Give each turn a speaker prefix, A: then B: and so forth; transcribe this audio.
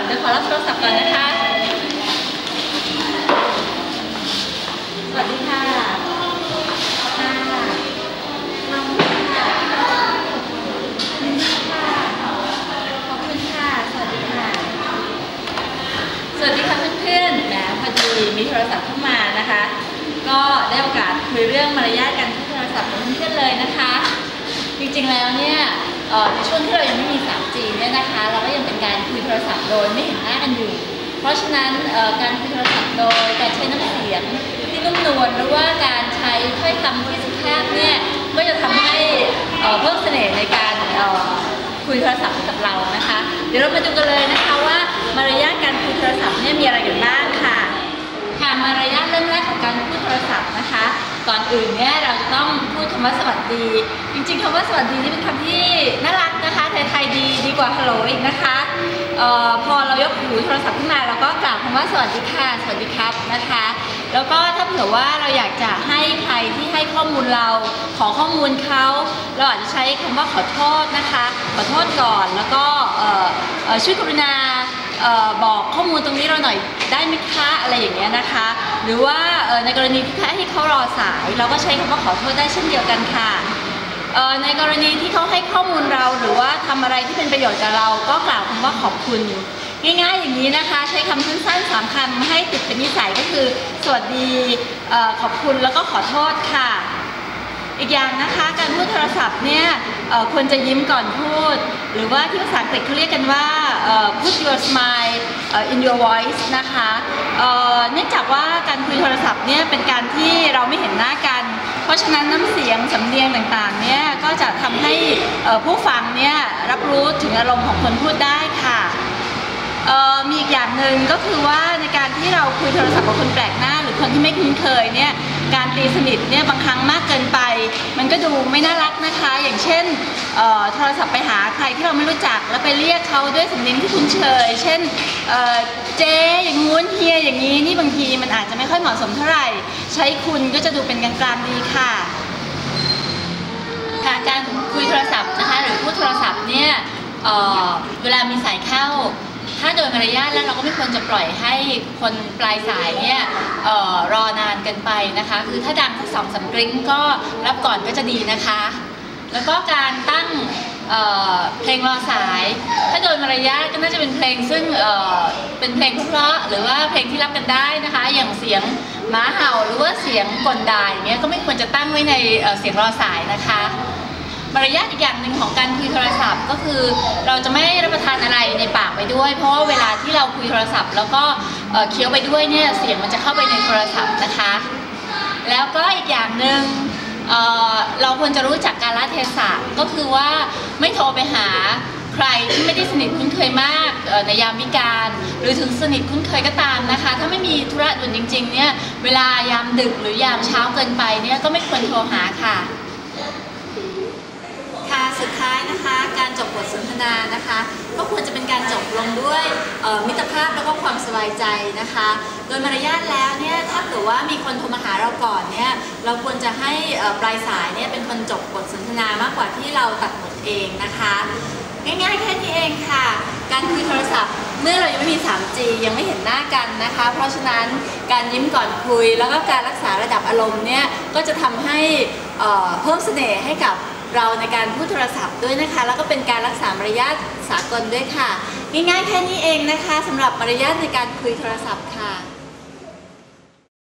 A: ศัพท์ก่อนนะคะ สวัสดีค่ะค่ะขอบคุณค่ะขอบคุณค่ะ สวัสดีค่ะ สวัสดีค่ะเพื่อนๆแหมพอดีมีโทรศัพท์เข้ามานะคะ ก็ได้โอกาสคุยเรื่องมารยาทการใช้โทรศัพท์กับเพื่อนๆเลยนะคะ จริงๆแล้วเนี่ย ในช่วงที่เรายังไม่มี 3G เนี่ยนะคะ เราก็ยังเป็นการคุยโทรศัพท์โดยไม่เห็นหน้ากันอยู่ เพราะฉะนั้นการคุยโทรศัพท์โดยการใช้น้ำเสียงที่นุ่มนวลหรือว่าการใช้ถ้อยคำที่สุภาพเนี่ยก็จะทำให้เพิ่มเสน่ห์ในการคุยโทรศัพท์กับเรานะคะ เดี๋ยวเรามาดูกันเลยนะคะว่ามารยาทการคุยโทรศัพท์เนี่ยมีอะไรกันบ้างค่ะค่ะมารยาทเริ่มแรกของการพูดโทรศัพท์นะ ก่อนอื่นเนี่ยเราจะต้องพูดคำว่าสวัสดี จริงๆคำว่าสวัสดีนี่เป็นคำที่น่ารักนะคะไทยๆดีดีกว่าฮัลโหลอีกนะคะออพอเรายกหูโทรศัพท์ขึ้นมาเราก็กล่าวคำว่าสวัสดีค่ะ สวัสดีครับนะคะ แล้วก็ถ้าเผื่อว่าเราอยากจะให้ใครที่ให้ข้อมูลเราขอข้อมูลเขาเราอาจจะใช้คำว่าขอโทษนะคะ ขอโทษก่อนแล้วก็ช่วยกรุณา บอกข้อมูลตรงนี้เราหน่อยได้ไหมคะอะไรอย่างเงี้ยนะคะ หรือว่าในกรณีที่ให้เขารอสาย เราก็ใช้คำว่าขอโทษได้เช่นเดียวกันค่ะในกรณีที่เขาให้ข้อมูลเราหรือว่าทำอะไรที่เป็นประโยชน์กับเราก็กล่าวคำว่าขอบคุณ ง่ายๆอย่างนี้นะคะ ใช้คำสั้นๆสามคำให้ติดเป็นนิสัยก็คือ สวัสดีออขอบคุณแล้วก็ขอโทษค่ะ อีกอย่างนะคะการพูดโทรศัพท์เนี่ยควรจะยิ้มก่อนพูด หรือว่าที่ภาษาอังกฤษเขาเรียกกันว่า put your smile เอ่อ in your voice นะคะเนื่องจากว่าการคุยโทรศัพท์เนี่ยเป็นการที่เราไม่เห็นหน้ากัน เพราะฉะนั้นน้ำเสียงสำเนียงต่างๆเนี่ยก็จะทำให้ผู้ฟังเนี่ยรับรู้ถึงอารมณ์ของคนพูดได้ค่ะ มีอีกอย่างหนึ่งก็คือว่าในการที่เราคุยโทรศัพท์กับคนแปลกหน้า หรือคนที่ไม่คุ้นเคยเนี่ยการตีสนิทเนี่ยบางครั้งมากเกินไป มันก็ดูไม่น่ารักนะคะ อย่างเช่นโทรศัพท์ไปหาใครที่เราไม่รู้จักแล้วไปเรียกเขาด้วยสำเนียงที่คุ้นเคย เช่นเเจ๊อย่างงู้นเฮียอย่างนี้นี่บางทีมันอาจจะไม่ค่อยเหมาะสมเท่าไหร่ ใช้คุณก็จะดูเป็นกลางๆดีค่ะค่ะการคุยโทรศัพท์นะคะหรือพูดโทรศัพท์เนี่ยเเวลามีสายเข้า ถ้าโดยมารยาทแล้วเราก็ไม่ควรจะปล่อยให้คนปลายสายเนี่ยออรอนานเกินไปนะคะ คือถ้าดังสักสองสามกริ้งก็รับก่อนก็จะดีนะคะ แล้วก็การตั้งเเพลงรอสาย ถ้าโดยมารยาทก็น่าจะเป็นเพลงซึ่งเเป็นเพลงเพราะหรือว่าเพลงที่รับกันได้นะคะ อย่างเสียงหมาเห่าหรือว่าเสียงกลด่าอย่างเงี้ยก็ไม่ควรจะตั้งไว้ในเเสียงรอสายนะคะ มารยาทอีกอย่างหนึ่งของการคุยโทรศัพท์ก็คือ เราจะไม่รับประทานอะไรในปากไปด้วย เพราะว่าเวลาที่เราคุยโทรศัพท์ แล้วก็เคี้ยวไปด้วยเนี่ยเสียงมันจะเข้าไปในโทรศัพท์นะคะ แล้วก็อีกอย่างหนึ่งเเราควรจะรู้จักการละเทศะก็คือว่าไม่โทรไปหาใครที่ไม่ได้สนิทคุ้นเคยมากในยามวิการ หรือถึงสนิทคุ้นเคยก็ตามนะคะ ถ้าไม่มีธุระด่วนจริงๆเนี่ยเวลายามดึกหรือยามเช้าเกินไปเนี่ยก็ไม่ควรโทรหาค่ะ สุดท้ายนะคะ การจบบทสนทนานะคะ ก็ควรจะเป็นการจบลงด้วยมิตรภาพแล้วก็ความสบายใจนะคะ โดยมารยาทแล้วเนี่ยถ้าเกิดว่ามีคนโทรมาหาเราก่อนเนี่ยเราควรจะให้ปลายสายเนี่ยเป็นคนจบบทสนทนามากกว่าที่เราตัดบทเองนะคะ ง่ายๆแค่นี้เองค่ะ การคุยโทรศัพท์เมื่อเรายังไม่มี 3G ยังไม่เห็นหน้ากันนะคะ เพราะฉะนั้นการยิ้มก่อนคุย แล้วก็การรักษาระดับอารมณ์เนี่ยก็จะทำให้เพิ่มเสน่ห์ให้กับ เราในการพูดโทรศัพท์ด้วยนะคะ แล้วก็เป็นการรักษามารยาทสากลด้วยค่ะ ง่ายๆแค่นี้เองนะคะสำหรับมารยาทในการคุยโทรศัพท์ค่ะ